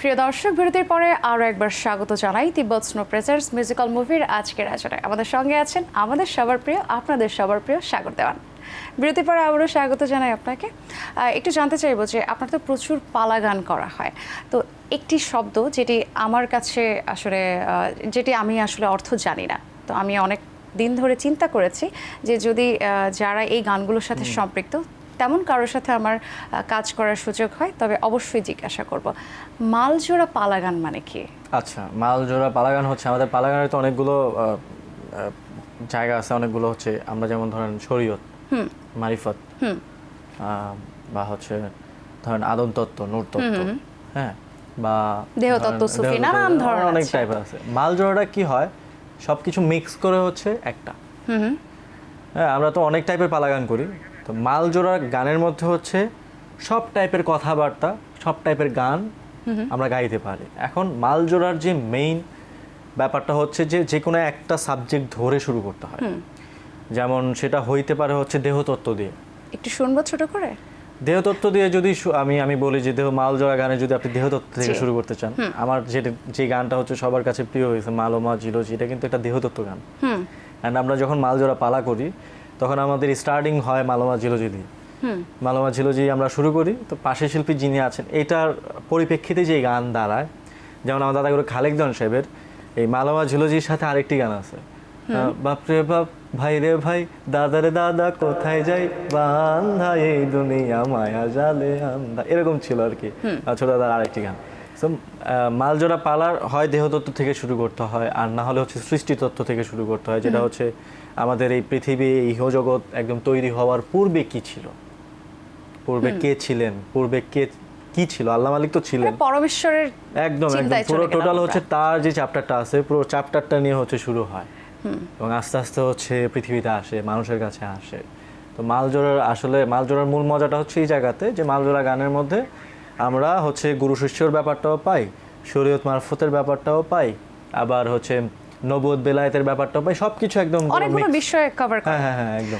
প্রিয় দর্শক বিরতির পরে আরও একবার স্বাগত জানাই তিব্বত স্নো প্রেজার্স মিউজিক্যাল মুভির আজকের আয়োজনে। আমাদের সঙ্গে আছেন আমাদের সবার প্রিয় আপনাদের সবার প্রিয় সাগর দেওয়ান। বিরতির পরে আবারও স্বাগত জানাই আপনাকে। একটু জানতে চাইব যে আপনার তো প্রচুর পালা গান করা হয়। তো একটি শব্দ যেটি আমার কাছে আসলে যেটি আমি আসলে অর্থ জানি না। তো আমি অনেক দিন ধরে চিন্তা করেছি যে যদি যারা এই গানগুলোর সাথে সম্পৃক্ত তেমন কারোর সাথে আমার কাজ করার সুযোগ হয় তবে অবশ্যই জিজ্ঞাসা করব। মালজোড়া পালাগান মানে কি? আচ্ছা মালজোড়া পালাগান হচ্ছে আমাদের পালাগানের তো অনেকগুলো জায়গা আছে অনেকগুলো হচ্ছে আমরা যেমন ধরেন শরীয়ত মারিফত বা হচ্ছে ধরেন আদম তত্ত্ব নূর তত্ত্ব হ্যাঁ বা দেহতত্ত্ব, সুফি, নানান ধরনের অনেক আছে। টাইপের আছে। মালজোড়াটা কি হয়? সবকিছু মিক্স করে হচ্ছে একটা। হ্যাঁ আমরা তো অনেক টাইপের পালাগান করি। তো মালজোড়া গানের মধ্যে হচ্ছে সব টাইপের কথাবার্তা সব টাইপের গান আমরা গাইতে পারি। এখন মালজোড়ার যে মেইন ব্যাপারটা হচ্ছে যে যে কোনো একটা সাবজেক্ট ধরে শুরু করতে হয়। যেমন সেটা হইতে পারে হচ্ছে দেহতত্ত্ব দিয়ে। একটু শুনব ছোট করে? দেহতত্ত্ব দিয়ে যদি আমি আমি বলি যে দেহ মালজোড়া গানে যদি আপনি দেহতত্ত্ব থেকে শুরু করতে চান আমার যেটা যে গানটা হচ্ছে সবার কাছে প্রিয় হয়েছে মালোমা জিলোজি এটা কিন্তু একটা দেহতত্ত্ব গান। অ্যান্ড আমরা যখন মালজোড়া পালা করি তখন আমাদের স্টার্টিং হয় মালোমা জিলোজি দিয়ে মালোমা জিলোজি আমরা শুরু করি তো পাশে শিল্পী যিনি আছেন এটার পরিপ্রেক্ষিতে যে গান দাঁড়ায় যেমন আমার দাদাগুলো খালেক জন সাহেবের এই মালোমা ঝিলোজির সাথে আরেকটি গান আছে। বাপরে বাপ ভাই রে ভাই দাদা দাদারে দাদা কোথায় যাই বান্ধা এই দুনিয়া মায়া জালে আন্ধা এরকম ছিল আর কি। ছোট দাদার আরেকটি গান। সো মালজোড়া পালার হয় দেহতত্ত্ব থেকে শুরু করতে হয় আর না হলে হচ্ছে সৃষ্টি তত্ত্ব থেকে শুরু করতে হয় যেটা হচ্ছে আমাদের এই পৃথিবী এই ইহজগৎ একদম তৈরি হওয়ার পূর্বে কি ছিল? পূর্বে কে ছিলেন? পূর্বে কে কি ছিল? আল্লাহ মালিক তো ছিলেন। পরমেশ্বরের একদম একদম। পুরো টোটাল হচ্ছে তার যে চ্যাপ্টারটা আছে পুরো চ্যাপ্টারটা নিয়ে হচ্ছে শুরু হয়। এবং আস্তে আস্তে হচ্ছে পৃথিবীতে আসে মানুষের কাছে আসে। তো মালজোড়ার আসলে মালজোড়ার মূল মজাটা হচ্ছে এই জায়গাতে যে মালজোড়া গানের মধ্যে আমরা হচ্ছে গুরু শিষ্যর ব্যাপারটাও পাই শরীয়ত মারফতের ব্যাপারটাও পাই আবার হচ্ছে নবদ বেলায়েতের ব্যাপারটাও পাই সবকিছু একদম পুরো অনেকগুলো বিষয় কভার হ্যাঁ হ্যাঁ হ্যাঁ একদম।